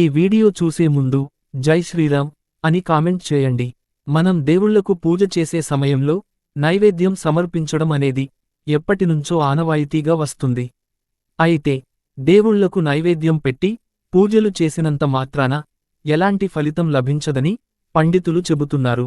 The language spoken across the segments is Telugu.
ఈ వీడియో చూసే ముందు జై శ్రీరామ్ అని కామెంట్ చేయండి. మనం దేవుళ్ళకు పూజ చేసే సమయంలో నైవేద్యం సమర్పించడం అనేది ఎప్పటినుంచో ఆనవాయితీగా వస్తుంది. అయితే దేవుళ్ళకు నైవేద్యం పెట్టి పూజలు చేసినంత మాత్రాన ఎలాంటి ఫలితం లభించదని పండితులు చెబుతున్నారు.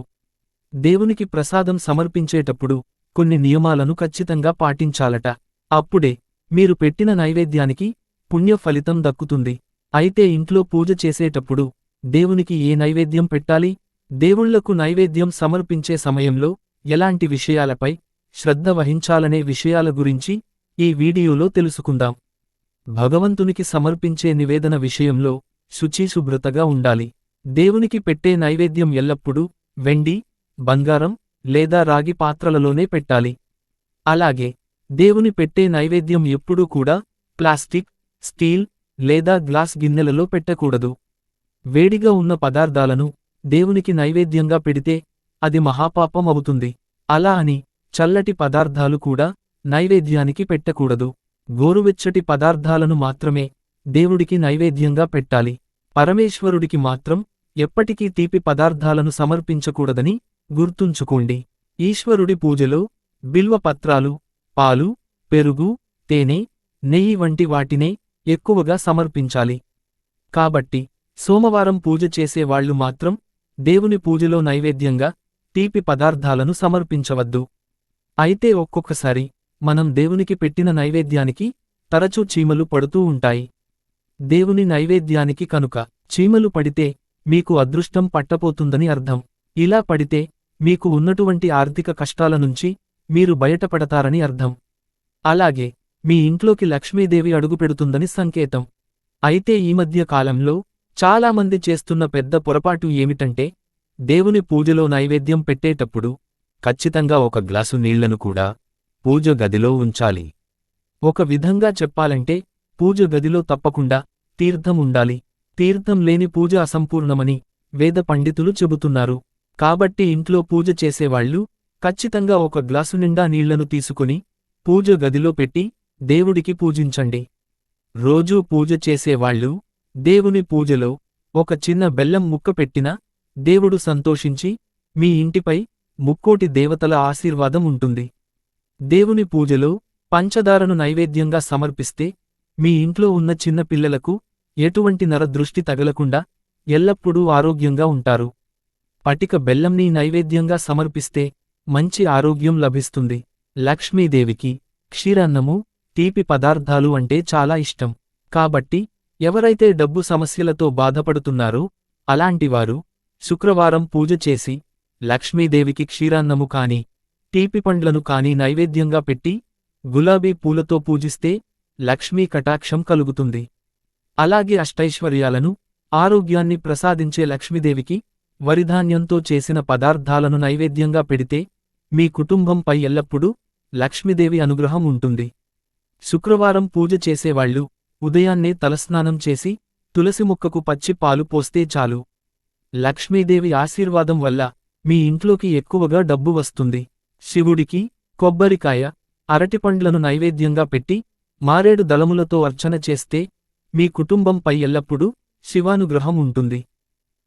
దేవునికి ప్రసాదం సమర్పించేటప్పుడు కొన్ని నియమాలను ఖచ్చితంగా పాటించాలట. అప్పుడే మీరు పెట్టిన నైవేద్యానికి పుణ్య ఫలితం దక్కుతుంది. అయితే ఇంట్లో పూజ చేసేటప్పుడు దేవునికి ఏ నైవేద్యం పెట్టాలి? దేవుళ్ళకు నైవేద్యం సమర్పించే సమయంలో ఎలాంటి విషయాలపై శ్రద్ధ వహించాలనే విషయాల గురించి ఈ వీడియోలో తెలుసుకుందాం. భగవంతునికి సమర్పించే నివేదన విషయంలో శుచిశుభ్రతగా ఉండాలి. దేవునికి పెట్టే నైవేద్యం ఎల్లప్పుడూ వెండి బంగారం లేదా రాగి పాత్రలలోనే పెట్టాలి. అలాగే దేవుని పెట్టే నైవేద్యం ఎప్పుడూ కూడా ప్లాస్టిక్ స్టీల్ లేదా గ్లాస్ గిన్నెలలో పెట్టకూడదు. వేడిగా ఉన్న పదార్థాలను దేవునికి నైవేద్యంగా పెడితే అది మహాపాపం అవుతుంది. అలా అని చల్లటి పదార్థాలు కూడా నైవేద్యానికి పెట్టకూడదు. గోరువెచ్చటి పదార్థాలను మాత్రమే దేవుడికి నైవేద్యంగా పెట్టాలి. పరమేశ్వరుడికి మాత్రం ఎప్పటికీ తీపి పదార్థాలను సమర్పించకూడదని గుర్తుంచుకోండి. ఈశ్వరుడి పూజలో బిల్వపత్రాలు పాలు పెరుగు తేనె నెయ్యి వంటి వాటినే ఎక్కువగా సమర్పించాలి. కాబట్టి సోమవారం పూజ చేసేవాళ్ళు మాత్రం దేవుని పూజలో నైవేద్యంగా తీపి పదార్థాలను సమర్పించవద్దు. అయితే ఒక్కొక్కసారి మనం దేవునికి పెట్టిన నైవేద్యానికి తరచూ చీమలు పడుతూ ఉంటాయి. దేవుని నైవేద్యానికి కనుక చీమలు పడితే మీకు అదృష్టం పట్టపోతుందని అర్థం. ఇలా పడితే మీకు ఉన్నటువంటి ఆర్థిక కష్టాల నుంచి మీరు బయటపడతారని అర్థం. అలాగే మీ ఇంట్లోకి లక్ష్మీదేవి అడుగుపెడుతుందని సంకేతం. అయితే ఈ మధ్య కాలంలో చాలామంది చేస్తున్న పెద్ద పొరపాటు ఏమిటంటే దేవుని పూజలో నైవేద్యం పెట్టేటప్పుడు ఖచ్చితంగా ఒక గ్లాసు నీళ్ళను కూడా పూజ గదిలో ఉంచాలి. ఒక విధంగా చెప్పాలంటే పూజ గదిలో తప్పకుండా తీర్థం ఉండాలి. తీర్థం లేని పూజ అసంపూర్ణమని వేద పండితులు చెబుతున్నారు. కాబట్టి ఇంట్లో పూజ చేసేవాళ్ళు ఖచ్చితంగా ఒక గ్లాసు నిండా నీళ్ళను తీసుకుని పూజ గదిలో పెట్టి దేవుడికి పూజించండి. రోజూ పూజ చేసేవాళ్ళు దేవుని పూజలో ఒక చిన్న బెల్లం ముక్క పెట్టినా దేవుడు సంతోషించి మీ ఇంటిపై ముక్కోటి దేవతల ఆశీర్వాదం ఉంటుంది. దేవుని పూజలో పంచదారను నైవేద్యంగా సమర్పిస్తే మీ ఇంట్లో ఉన్న చిన్న పిల్లలకు ఎటువంటి నరదృష్టి తగలకుండా ఎల్లప్పుడూ ఆరోగ్యంగా ఉంటారు. పటిక బెల్లంని నైవేద్యంగా సమర్పిస్తే మంచి ఆరోగ్యం లభిస్తుంది. లక్ష్మీదేవికి క్షీరాన్నము తీపి పదార్థాలు అంటే చాలా ఇష్టం. కాబట్టి ఎవరైతే డబ్బు సమస్యలతో బాధపడుతున్నారో అలాంటివారు శుక్రవారం పూజ చేసి లక్ష్మీదేవికి క్షీరాన్నము కాని తీపి పండ్లను కాని నైవేద్యంగా పెట్టి గులాబీ పూలతో పూజిస్తే లక్ష్మీ కటాక్షం కలుగుతుంది. అలాగే అష్టైశ్వర్యాలను ఆరోగ్యాన్ని ప్రసాదించే లక్ష్మీదేవికి వరిధాన్యంతో చేసిన పదార్థాలను నైవేద్యంగా పెడితే మీ కుటుంబంపై ఎల్లప్పుడూ లక్ష్మీదేవి అనుగ్రహం ఉంటుంది. శుక్రవారం పూజ చేసేవాళ్ళు ఉదయాన్నే తలస్నానం చేసి తులసి ముక్కకు పచ్చి పాలు పోస్తే చాలు. లక్ష్మీదేవి ఆశీర్వాదం వల్ల మీ ఇంట్లోకి ఎక్కువగా డబ్బు వస్తుంది. శివుడికి కొబ్బరికాయ అరటిపండ్లను నైవేద్యంగా పెట్టి మారేడు దళములతో అర్చన చేస్తే మీ కుటుంబంపై ఎల్లప్పుడూ శివానుగ్రహం ఉంటుంది.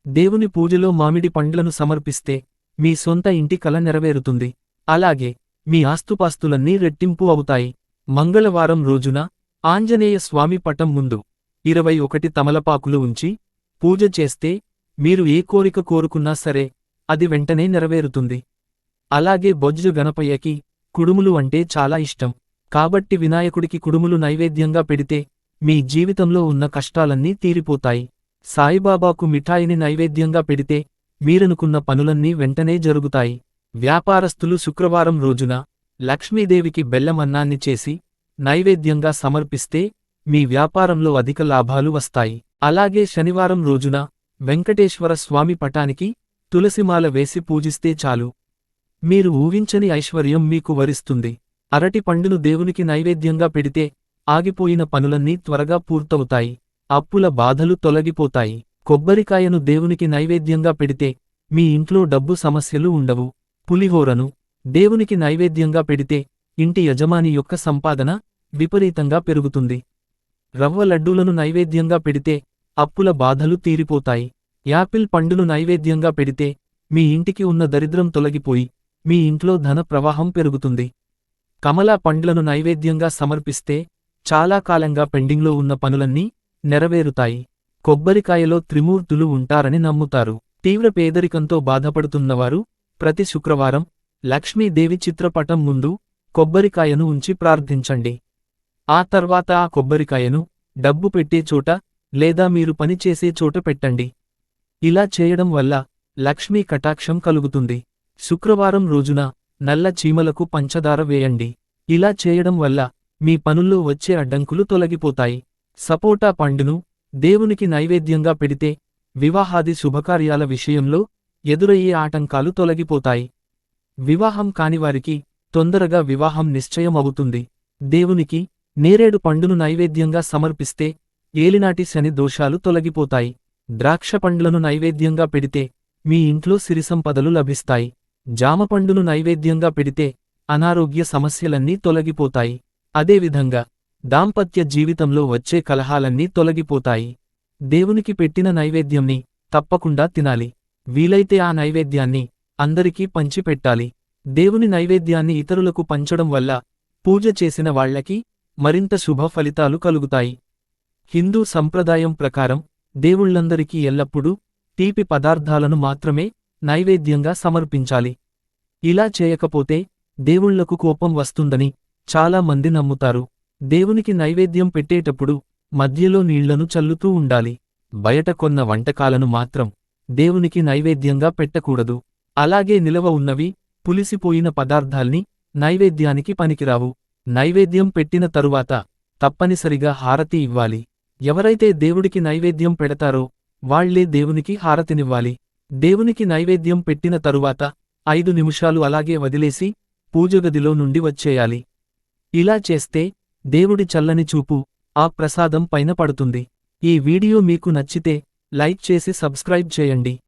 దేవుని పూజలో మామిడి పండ్లను సమర్పిస్తే మీ సొంత ఇంటి కల నెరవేరుతుంది. అలాగే మీ ఆస్తుపాస్తులన్నీ రెట్టింపు అవుతాయి. మంగళవారం రోజున ఆంజనేయ స్వామి పటం ముందు ఇరవై ఒకటి తమలపాకులు ఉంచి పూజ చేస్తే మీరు ఏ కోరిక కోరుకున్నా సరే అది వెంటనే నెరవేరుతుంది. అలాగే బొజ్జు గణపయ్యకి కుడుములు అంటే చాలా ఇష్టం. కాబట్టి వినాయకుడికి కుడుములు నైవేద్యంగా పెడితే మీ జీవితంలో ఉన్న కష్టాలన్నీ తీరిపోతాయి. సాయిబాబాకు మిఠాయిని నైవేద్యంగా పెడితే మీరనుకున్న పనులన్నీ వెంటనే జరుగుతాయి. వ్యాపారస్తులు శుక్రవారం రోజున లక్ష్మీదేవికి బెల్లమన్నాన్ని చేసి నైవేద్యంగా సమర్పిస్తే మీ వ్యాపారంలో అధిక లాభాలు వస్తాయి. అలాగే శనివారం రోజున వెంకటేశ్వర స్వామి పటానికి తులసిమాల వేసి పూజిస్తే చాలు. మీరు ఊహించని ఐశ్వర్యం మీకు వరిస్తుంది. అరటి పండును దేవునికి నైవేద్యంగా పెడితే ఆగిపోయిన పనులన్నీ త్వరగా పూర్తవుతాయి. అప్పుల బాధలు తొలగిపోతాయి. కొబ్బరికాయను దేవునికి నైవేద్యంగా పెడితే మీ ఇంట్లో డబ్బు సమస్యలు ఉండవు. పులిహోరను దేవునికి నైవేద్యంగా పెడితే ఇంటి యజమాని యొక్క సంపాదన విపరీతంగా పెరుగుతుంది. రవ్వ లడ్డూలను నైవేద్యంగా పెడితే అప్పుల బాధలు తీరిపోతాయి. యాపిల్ పండును నైవేద్యంగా పెడితే మీ ఇంటికి ఉన్న దరిద్రం తొలగిపోయి మీ ఇంట్లో ధన ప్రవాహం పెరుగుతుంది. కమలా పండ్లను నైవేద్యంగా సమర్పిస్తే చాలా కాలంగా పెండింగ్లో ఉన్న పనులన్నీ నెరవేరుతాయి. కొబ్బరికాయలో త్రిమూర్తులు ఉంటారని నమ్ముతారు. తీవ్ర పేదరికంతో బాధపడుతున్నవారు ప్రతి శుక్రవారం లక్ష్మీదేవి చిత్రపటం ముందు కొబ్బరికాయను ఉంచి ప్రార్థించండి. ఆ తర్వాత ఆ కొబ్బరికాయను డబ్బు పెట్టే చోట లేదా మీరు పనిచేసే చోట పెట్టండి. ఇలా చేయడం వల్ల లక్ష్మీ కటాక్షం కలుగుతుంది. శుక్రవారం రోజున నల్ల చీమలకు పంచదార వేయండి. ఇలా చేయడం వల్ల మీ పనుల్లో వచ్చే అడ్డంకులు తొలగిపోతాయి. సపోటా పండును దేవునికి నైవేద్యంగా పెడితే వివాహాది శుభకార్యాల విషయంలో ఎదురయ్యే ఆటంకాలు తొలగిపోతాయి. వివాహం కానివారికి తొందరగా వివాహం నిశ్చయమవుతుంది. దేవునికి నేరేడు పండును నైవేద్యంగా సమర్పిస్తే ఏలినాటి శని దోషాలు తొలగిపోతాయి. ద్రాక్ష పండ్లను నైవేద్యంగా పెడితే మీ ఇంట్లో సిరిసంపదలు లభిస్తాయి. జామ పండును నైవేద్యంగా పెడితే అనారోగ్య సమస్యలన్నీ తొలగిపోతాయి. అదేవిధంగా దాంపత్య జీవితంలో వచ్చే కలహాలన్నీ తొలగిపోతాయి. దేవునికి పెట్టిన నైవేద్యంని తప్పకుండా తినాలి. వీలైతే ఆ నైవేద్యాన్ని అందరికీ పంచిపెట్టాలి. దేవుని నైవేద్యాన్ని ఇతరులకు పంచడం వల్ల పూజ చేసిన వాళ్ళకి మరింత శుభ ఫలితాలు కలుగుతాయి. హిందూ సంప్రదాయం ప్రకారం దేవుళ్ళందరికీ ఎల్లప్పుడూ తీపి పదార్థాలను మాత్రమే నైవేద్యంగా సమర్పించాలి. ఇలా చేయకపోతే దేవుళ్ళకు కోపం వస్తుందని చాలా మంది నమ్ముతారు. దేవునికి నైవేద్యం పెట్టేటప్పుడు మధ్యలో నీళ్ళను చల్లుతూ ఉండాలి. బయట కొన్న వంటకాలను మాత్రం దేవునికి నైవేద్యంగా పెట్టకూడదు. అలాగే నిలవ ఉన్నవి పులిసిపోయిన పదార్థాల్ని నైవేద్యానికి పనికిరావు. నైవేద్యం పెట్టిన తరువాత తప్పనిసరిగా హారతి ఇవ్వాలి. ఎవరైతే దేవుడికి నైవేద్యం పెడతారో వాళ్ళే దేవునికి హారతినివ్వాలి. దేవునికి నైవేద్యం పెట్టిన తరువాత ఐదు నిమిషాలు అలాగే వదిలేసి పూజగదిలో నుండి వచ్చేయాలి. ఇలా చేస్తే దేవుడి చల్లని చూపు ఆ ప్రసాదం పైన పడుతుంది. ఈ వీడియో మీకు నచ్చితే లైక్ చేసి సబ్స్క్రైబ్ చేయండి.